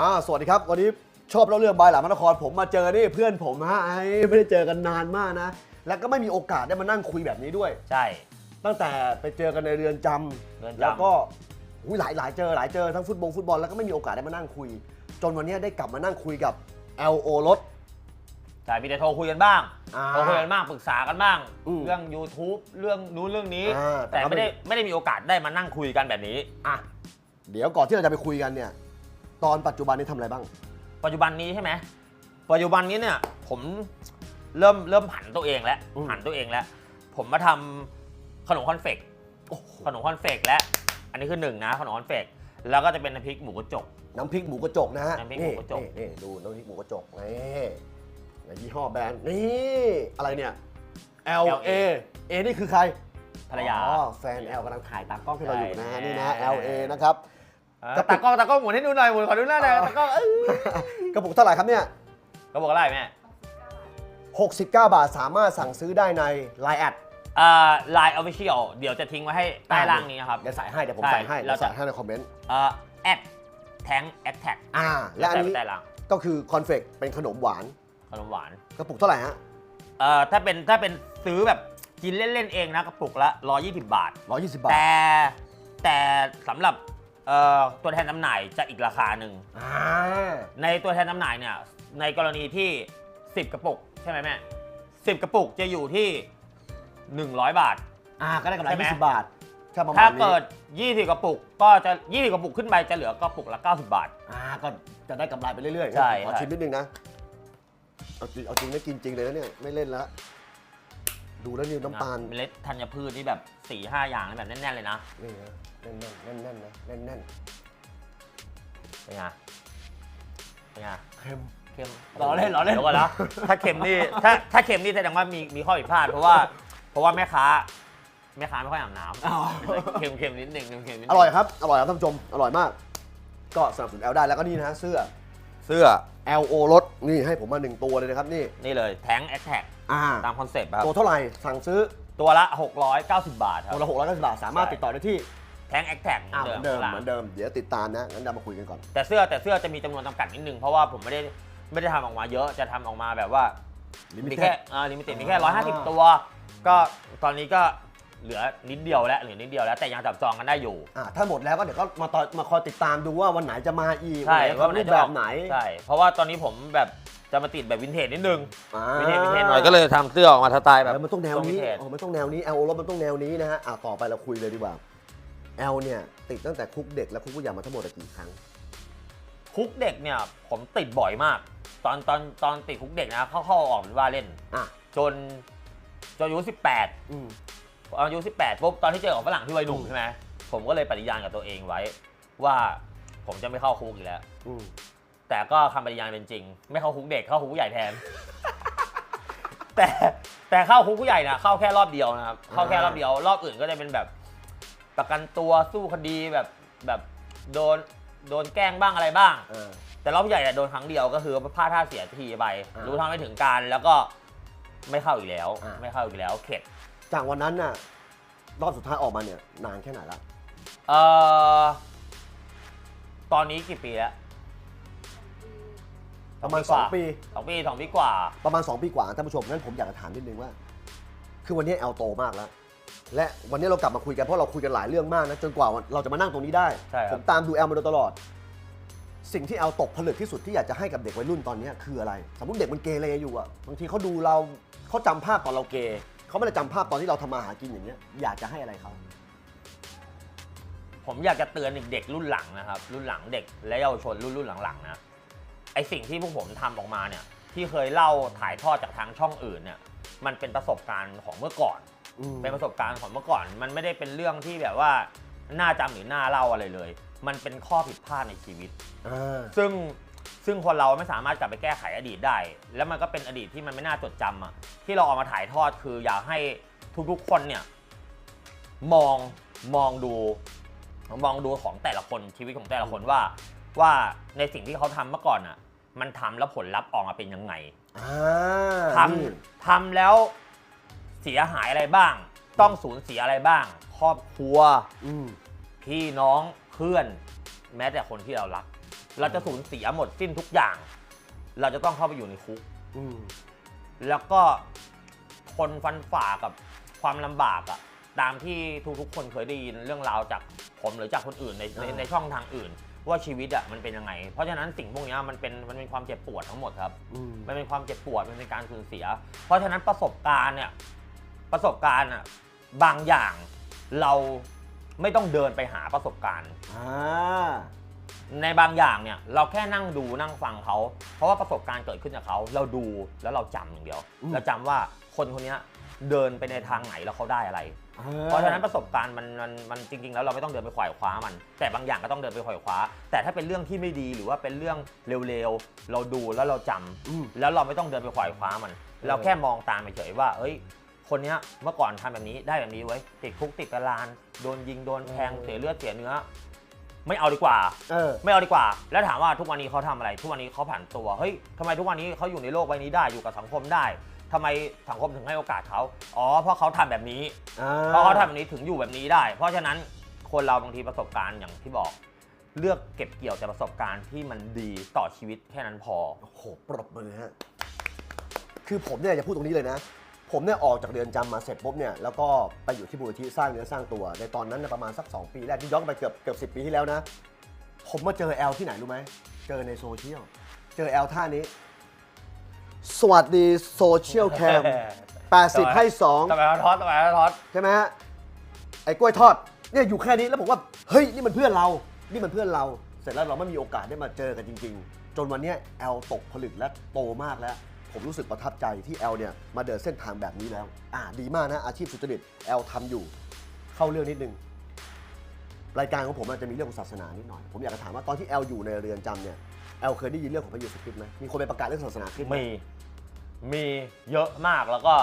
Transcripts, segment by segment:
อ่าสวัสดีครับ วันนี้ชอบเล่าเรื่องบายหลามนครผมมาเจอนี่เพื่อนผมฮะไอ้ไม่ได้เจอกันนานมากนะ แล้วก็ไม่มีโอกาสได้มานั่งคุยแบบนี้ด้วย ใช่ ตั้งแต่ไปเจอกันในเรือนจำเรือนจำ แล้วก็อุ๊ยหลายหลายเจอหลายเจอทั้งฟุตบอลฟุตบอลแล้วก็ไม่มีโอกาสได้มานั่งคุย จนวันนี้ได้กลับมานั่งคุยกับ LO รถ ใช่มีแต่โทรคุยกันบ้างอ่าโทรคุยกันบ้างปรึกษากันบ้าง อืมเรื่อง YouTube เรื่องนู้นเรื่องนี้ อ่าแต่แต่ก็ไม่ไม่ ได้ไม่ได้มีโอกาสได้มานั่งคุยกันแบบนี้ อะเดี๋ยวก่อนที่เราจะไปคุยกันเนี่ย ตอนปัจจุบันนี้ทำอะไรบ้าง ปัจจุบันนี้ใช่ไหมปัจจุบันนี้เนี่ยผมเริ่มเริ่มผันตัวเองแล้วอืมผันตัวเองแล้ว ผมมาทำขนมคอนเฟกต์โอ้โหขนมคอนเฟกต์และ อันนี้คือหนึ่งนะขนมคอนเฟกต์แล้วก็จะเป็นน้ำพริกหมูกระจก น้ำพริกหมูกระจกนะฮะน้ำพริกหมูกระจก นี่นี่ดูน้ำพริกหมูกระจกนี่ยี่ห้อแบรนด์นี่อะไรเนี่ย L A A นี่คือใครภรรยา อ๋อแฟน L กำลังถ่ายตากล้องให้เราอยู่นะใช่ นี่นะ L A นะครับเออ กระปุกตากล้องตากล้องหมุนให้ดูหน่อยหมุนขอดูหน้าหน่อยตากล้องเอ้ยกระปุกเท่าไหร่ครับเนี่ย เขาบอกอะไรแม่69 บาทสามารถสั่งซื้อได้ใน Line แอดอ่าไลน์ออฟฟิเชียลเดี๋ยวจะทิ้งไว้ให้ใต้ล่างนี้นะครับ เดี๋ยวใส่ให้เดี๋ยวผมใช่ใส่ให้แล้เดี๋ยววจะใส่ให้ในคอมเมนต์เอ่อแอดแทงแอดแท็กอ่า และอันนี้ใต้ล่างก็คือคอนเฟกเป็นขนมหวานขนมหวานกระปุกเท่าไหร่ฮะเอ่อถ้าเป็นถ้าเป็นซื้อแบบกินเล่นๆเองนะกระปุกละ120 บาท 120 บาท แต่แต่สำหรับ เอ่อตัวแทนจำหน่ายจะอีกราคาหนึ่ง อ่า ในตัวแทนจำหน่ายเนี่ย ในกรณีที่ 10 กระปุก ใช่ไหมแม่10 กระปุกจะอยู่ที่ 100 บาท อ่า ก็ได้กำไรใช่ไหม20บาทใช่ประมาณถ้านี้เกิด20 กระปุก ก็จะ 20 กระปุกขึ้นไปจะเหลือกระปุกละ 90 บาท อ่า ก็จะได้กำไรไปเรื่อยๆใช่ ขอใช่ชิมนิดนึงนะ เอาจริงเอาจริงไม่กินจริงเลยนะเนี่ย ไม่เล่นแล้ว ดูแล้วนี่น้ำตาล เมล็ดธัญพืชนี่แบบ4ี่ห้าอย่างนี่แบบแน่นๆเลยนะ นี่นะแน่นๆแน่นๆแน่นๆนะแน่นเป็นไงเป็นไงๆเค็มเค็มรอเล่นรอเล่นเดี๋ยวก่อนนะถ้าเค็มนี่ถ้าถ้าเค็มนี่แสดงว่ามีมีข้อผิดพลาดเพราะว่า เพราะว่าแม่ค้าแม่ค้าไม่ค่อยอาบน้อ้าวำเค็มเค็มนิดหนึ่งเค็มเค็มนิดนึงอร่อยครับ อร่อยครับท่านผู้ชม อร่อยมาก ก็สนับสนุนแอลได้แล้วก็นี่นะฮะเสื้อ เสื้อ LO รถนี่ให้ผมมาหนึ่งตัวเลยนะครับนี่ นี่เลยแทงแอคแท็ก อ่า ตามคอนเซ็ปต์ครับตัวเท่าไหร่สั่งซื้อตัวละ 690 บาทครัตัวบละ690บาทสามารถติดต่อได้ที่แทงแอคแท็กอ่าเหมือนเดิมข้างเหล่างมือนเดิมเดี๋ยวติดตามนะงั้นเรามาคุยกันก่อน แต่เสื้อแต่เสื้อจะมีจำนวนจำกัดนิดนึงเพราะว่าผมไม่ได้ไม่ได้ทำออกมาเยอะจะทำออกมาแบบว่ามี Limited แค่อ่าลิมิเต็ดมีแค่อ่า150 ตัว ก็ตอนนี้ก็เหลือนิดเดียวแล้วเหลือนิดเดียวแล้วแต่ยังจับจองกันได้อยู่อ่าถ้าหมดแล้วก็เดี๋ยวก็มาต่อมาคอยติดตามดูว่าวันไหนจะมาอีกใช่วันไหนว่าจะรูปแบบไหนใช่เพราะว่าตอนนี้ผมแบบ จะมาติดแบบวินเทจนิดนึงอ่าวินเทจวินเทจหน่อยก็เลยทำเสื้อออกมาสไตล์แบบเออมันต้องแนวนี้ทรงวิเทจเออมันต้องแนวนี้ L รถมันต้องแนวนี้นะฮะอ่าต่อไปเราคุยเลยดีกว่า L เนี่ยติดตั้งแต่คุกเด็กและคุกผู้ใหญ่มาทั้งหมดกี่ครั้ง คุกเด็กเนี่ยผมติดบ่อยมาก ตอนตอนตอนติดคุกเด็กนะเข้าเข้าออกเป็นว่าเล่น อะจนจนอายุ18อืมอายุ18ปุ๊บตอนที่เจอของฝรั่งที่วัยหนุ่มใช่ไหมผมก็เลยปฏิญาณกับตัวเองไว้ ว่าผมจะไม่เข้าคุกอีกแล้วอืม แต่ก็คำปฏิญาณเป็นจริง ไม่เข้าคุกเด็กเข้าคุกผู้ใหญ่แทน แต่แต่เข้าคุกผู้ใหญ่นะเข้าแค่รอบเดียวนะครับเข้าแค่รอบเดียว รอบอื่นก็จะเป็นแบบ ประกันตัวสู้คดีแบบแบบโดนโดนแกล้งบ้างอะไรบ้าง เออ แต่รอบใหญ่เนี่ยโดนครั้งเดียวก็คือพลาดท่าเสียทีไป อ่ารู้รู้เท่าไม่ถึงการแล้วก็ไม่เข้าอีกแล้ว อ่า ไม่เข้าอีกแล้วเข็ด จากวันนั้นน่ะรอบสุดท้ายออกมาเนี่ยนานแค่ไหนละ เอ่อ ตอนนี้กี่ปีแล้ว ประมาณกว่2ปี สองปีสองปีกว่า ประมาณ 2 ปีกว่าท่านผู้ชมงั้นผมอยากจะถามนิดนึงว่า คือวันนี้แอลโตมากแล้ว และวันนี้เรากลับมาคุยกันเพราะเราคุยกันหลายเรื่องมากนะจนกว่าเราจะมานั่งตรงนี้ได้ ใช่ครับ ผมตามดูแอลมาโดยตลอด สิ่งที่แอลตกผลึกที่สุดที่อยากจะให้กับเด็กวัยรุ่นตอนนี้คืออะไรสมมติเด็กมันเกเรอยู่อะบางทีเขาดูเราเขาจำภาพตอนเราเกเขาไม่ได้จำภาพตอนที่เราทำมาหากินอย่างเงี้ยอยากจะให้อะไรเขา ผมอยากจะเตือนเด็กๆรุ่นหลังนะครับ รุ่นหลังเด็กและเยาวชนรุ่นรุ่นหลังๆนะ ไอสิ่งที่พวกผมทำออกมาเนี่ยที่เคยเล่าถ่ายทอดจากทางช่องอื่นเนี่ยมันเป็นประสบการณ์ของเมื่อก่อนอืมเป็นประสบการณ์ของเมื่อก่อน มันไม่ได้เป็นเรื่องที่แบบว่าน่าจำหรือน่าเล่าอะไรเลย มันเป็นข้อผิดพลาดในชีวิตอ่าซึ่งซึ่งคนเราไม่สามารถกลับไปแก้ไขอดีตได้ แล้วมันก็เป็นอดีตที่มันไม่น่าจดจำอะที่เราเอามาถ่ายทอดคืออยากให้ทุกๆคนเนี่ยมองมองดู มองดูของแต่ละคนชีวิตของแต่ละคนว่า ว่าในสิ่งที่เขาทำเมื่อก่อนอะ มันทำแล้วผลลัพธ์ออกมาเป็นยังไงอ่าทนี่ำทำแล้วเสียหายอะไรบ้าง ต้องสูญเสียอะไรบ้าง ครอบครัว อืมพี่น้องเพื่อน แม้แต่คนที่เรารัก เราจะสูญเสียหมดสิ้นทุกอย่าง เราจะต้องเข้าไปอยู่ในคุก อืมแล้วก็ทนฟันฝ่ากับความลำบากอะตามที่ทุกๆคนเคยได้ยินเรื่องราวจากผมหรือจากคนอื่นในในอ่าในช่องทางอื่น ว่าชีวิตอะมันเป็นยังไง เพราะฉะนั้นสิ่งพวกเนี้ยมันเป็นมันเป็นความเจ็บปวดทั้งหมดครับอืมมันเป็นความเจ็บปวดมันเป็นการสูญเสีย เพราะฉะนั้นประสบการณ์เนี่ยประสบการณ์อะบางอย่างเราไม่ต้องเดินไปหาประสบการณ์อ่าในบางอย่างเนี่ยเราแค่นั่งดูนั่งฟังเขา เพราะว่าประสบการณ์เกิดขึ้นจากเขา เราดูแล้วเราจำอย่างเดียว เราจำว่าคนคนเนี้ย เดินไปในทางไหนแล้วเขาได้อะไร เพราะฉะนั้นประสบการณ์มันมันมันจริง ๆ แล้วเราไม่ต้องเดินไปขวายคว้ามัน แต่บางอย่างก็ต้องเดินไปขวายคว้า แต่ถ้าเป็นเรื่องที่ไม่ดีหรือว่าเป็นเรื่องเร็วๆ เราดูแล้วเราจำอืมแล้วเราไม่ต้องเดินไปขวายคว้ามัน เราแค่มองตามเฉยๆว่า เอ้ย คนเนี้ยเมื่อก่อนทำแบบนี้ได้แบบนี้ไว้ยติดคุกติดตารางโดนยิงโดนแทงเออเสียเลือดเสียเนื้อไม่เอาดีกว่าเออไม่เอาดีกว่า แล้วถามว่าทุกวันนี้เขาทำอะไร ทุกวันนี้เขาผ่านตัว เฮ้ยทำไมทุกวันนี้เขาอยู่ในโลกใบนี้ได้ อยู่กับสังคมได้ ทำไมสังคมถึงให้โอกาสเขาอ๋อเพราะเขาทำแบบนี้ เพราะเขาทำแบบนี้ถึงอยู่แบบนี้ได้ เพราะฉะนั้นคนเราบางทีประสบการณ์อย่างที่บอก เลือกเก็บเกี่ยวแต่ประสบการณ์ที่มันดีต่อชีวิตแค่นั้นพอ โอ้โหปรบมือฮะ คือผมเนี่ยจะพูดตรงนี้เลยนะ ผมเนี่ยออกจากเรือนจำมาเสร็จปุ๊บเนี่ย แล้วก็ไปอยู่ที่มูลนิธิสร้างเนื้อสร้างตัว ในตอนนั้นเนยประมาณสัก 2 ปีแรกที่ย้อนไปเกือบเกือบสิปีที่แล้วนะ ผมมาเจอแอลที่ไหนรู้ไหม เจอในโซเชียล เจอแอลท่านี้ สวัสดีโซเชียลแคม80 ให้2ทำไมเขาทอดทำไมเขาทอดใช่ไหมฮะ ไอ้กล้วยทอดเนี่ยอยู่แค่นี้แล้วผมว่า เฮ้ย นี่มันเพื่อนเรา นี่มันเพื่อนเรา เสร็จแล้วเราไม่มีโอกาสได้มาเจอกันจริง ๆ จนวันเนี้ยแอลตกผลึกและโตมากแล้ว ผมรู้สึกประทับใจที่แอลเนี่ยมาเดินเส้นทางแบบนี้แล้ว อ่าดีมากนะอาชีพสุจริตแอลทำอยู่ เข้าเรื่องนิดนึง รายการของผมอาจจะมีเรื่องของศาสนานิดหน่อย ผมอยากจะถามว่าตอนที่แอลอยู่ในเรือนจำเนี่ย แอลเคยได้ยินเรื่องของพระเยซูคริสต์ไหมมีคนไปประกาศเรื่องศาสนาคริสต์ไหมมี มีเยอะมากแล้วก็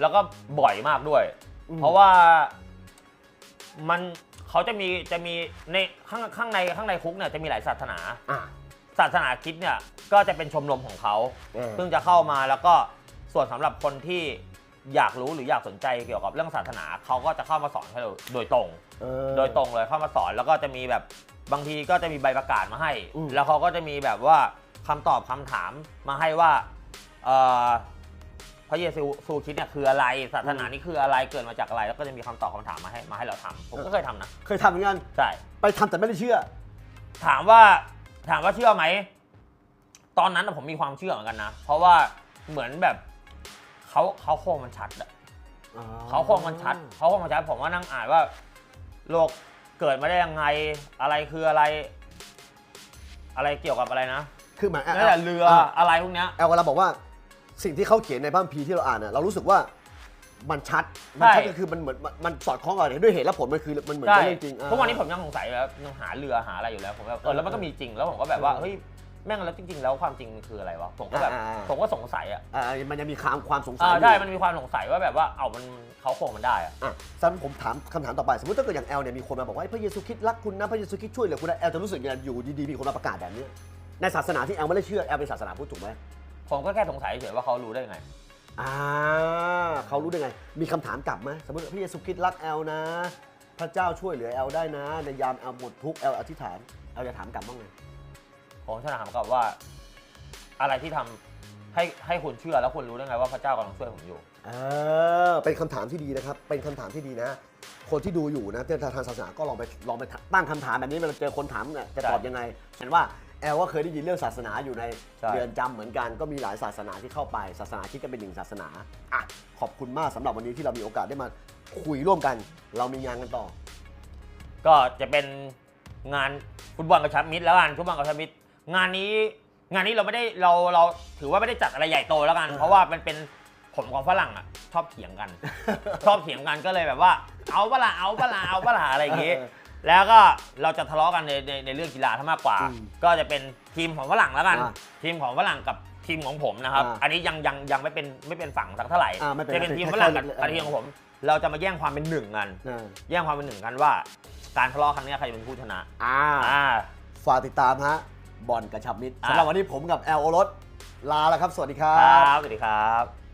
แล้วก็บ่อยมากด้วย อืม เพราะว่ามันเขาจะมีจะมีในข้างข้างในข้างในคุกเนี่ยจะมีหลายศาสนา อ่าศาสนาคริดเนี่ยก็จะเป็นชมรมของเขา เออซึ่งจะเข้ามาแล้วก็ส่วนสำหรับคนที่อยากรู้หรืออยากสนใจเกี่ยวกับเรื่องศาสนาเขาก็จะเข้ามาสอนให้เราโดยตรงเออโดยตรงเลยเข้ามาสอนแล้วก็จะมีแบบ บางทีก็จะมีใบประกาศมาให้ อืม แล้วเขาก็จะมีแบบว่าคำตอบคำถามมาให้ว่าเอ่อพระเยซูซูคริดเนี่ยคืออะไรศาสนานี้คืออะไรเกิดมาจากอะไร แล้วก็จะมีคำตอบคำถามมาให้มาให้เราทำผมก็เคยทำนะเคยทำเหมือนกันใช่ ไปทำแต่ไม่ได้เชื่อ ถามว่าถามว่าเชื่อไหม ตอนนั้นน่ะผมมีความเชื่อเหมือนกันนะ เพราะว่าเหมือนแบบเขาเขาโครงมันชัดอะเขาโครงมันชัดเขาโครงมันชัด ผมว่านั่งอ่านว่า โลก เกิดมาได้ยังไงอะไรคืออะไร อะไรเกี่ยวกับอะไรนะคือหมายนั่นแหละเรืออะไรพวกเนี้ยแอลกำลังบอกว่าสิ่งที่เขาเขียนในพระคัมภีร์ที่เราอ่านน่ะเรารู้สึกว่ามันชัด มันชัดใช่ก็คือมันเหมือนมันมันสอดคล้องกันด้วยเหตุและผลมันคือมันเหมือนใช่กันเรื่องจริงอ่าทุกวันนี้ผมยังสงสัยอยู่แล้วยังหาเรือหาอะไรอยู่แล้วผมแบบเออแล้วมันก็มีจริงแล้วผมก็แบบว่าเออเฮ้ย แม่งแล้วจริง ๆ แล้วความจริงมันคืออะไรวะผมก็แบบอ่าอ่าอ่าผมก็สงสัยอะอ่ามันยังมีความความสงสัยอ่าอยู่ ใช่มันมีความสงสัยว่าแบบว่าเอามันเขาโครงมันได้อะ อะสำหรับผมถามคำถามต่อไป สมมติถ้าเกิดอย่างแอลเนี่ยมีคนมาบอกว่าไอ้พระเยซูคริสต์รักคุณนะพระเยซูคริสต์ช่วยเหลือคุณนะแอลจะรู้สึกยังไงอยู่ดีๆมีคนมาประกาศแบบนี้ในศาสนาที่แอลไม่ได้เชื่อแอลเป็นศาสนาพุทธถูกไหมผมก็แค่สงสัยเฉยๆว่าเขารู้ได้ไง อ่าเขารู้ได้ไง มีคำถามกลับไหมสมมติพระเยซูคริสต์รักแอลนะ พระเจ้าช่วยเหลือแอลได้นะ ในยามแอลหมดทุกข์แอลอธิษฐานแอลจะถามกลับบ้างไง ผมจะถามกลับว่า อะไรที่ทำให้ให้คุณเชื่อแล้วคุณรู้ได้ไงว่าพระเจ้ากำลังช่วยผมอยู่เออเป็นคำถามที่ดีนะครับ เป็นคำถามที่ดีนะ คนที่ดูอยู่นะเรื่องทางศาสนาก็ลองไปลองไปตั้งคำถามแบบนี้เวลาเจอคนถามเนี่ยจะตอบใช่ยังไงเห็นว่าแอลก็เคยได้ยินเรื่องศาสนาอยู่ในใช่เรือนจำเหมือนกันก็มีหลายศาสนาที่เข้าไป ศาสนาคริดก็เป็นหนึ่งศาสนาอะขอบคุณมากสำหรับวันนี้ที่เรามีโอกาสได้มาคุยร่วมกัน เรามีงานกันต่อ ก็จะเป็นงานฟุตบอลกระชับมิตรแล้วกันฟุตบอลกระชับมิตร งานนี้งานนี้เราไม่ได้เราเราถือว่าไม่ได้จัดอะไรใหญ่โตแล้วกันอ่าเพราะว่ามันเป็นผมกับฝรั่งอะชอบเถียงกัน ชอบเถียงกันก็เลยแบบว่า เอาเปะล่าเอาเปะล่าเอาเปะล่าอะไรอย่างงี้เออแล้วก็เราจะทะเลาะกันในในในเรื่องกีฬาถ้ามากกว่าอืมก็จะเป็นทีมของฝรั่งแล้วกันอ่าทีมของฝรั่งกับทีมของผมนะครับอ่าอันนี้ยังยังยังไม่เป็นไม่เป็นฝั่งสักเท่าไหร่อ่าไม่เป็นจะเป็นทีมไม่ฝเป็นรั่งกับค่อยๆกับทีมของผม เราจะมาแย่งความเป็นหนึ่งกันนะแย่งความเป็นหนึ่งกันว่า การทะเลาะครั้งเนี้ยใครจะเป็นผู้ชนะอ่าอ่าฝากติดตามฮะ บอลกระชับมิตรอะสำหรับวันนี้ผมกับแอลโอรสลาแล้วครับ สวัสดีครัคบรับ สวัสดีครับ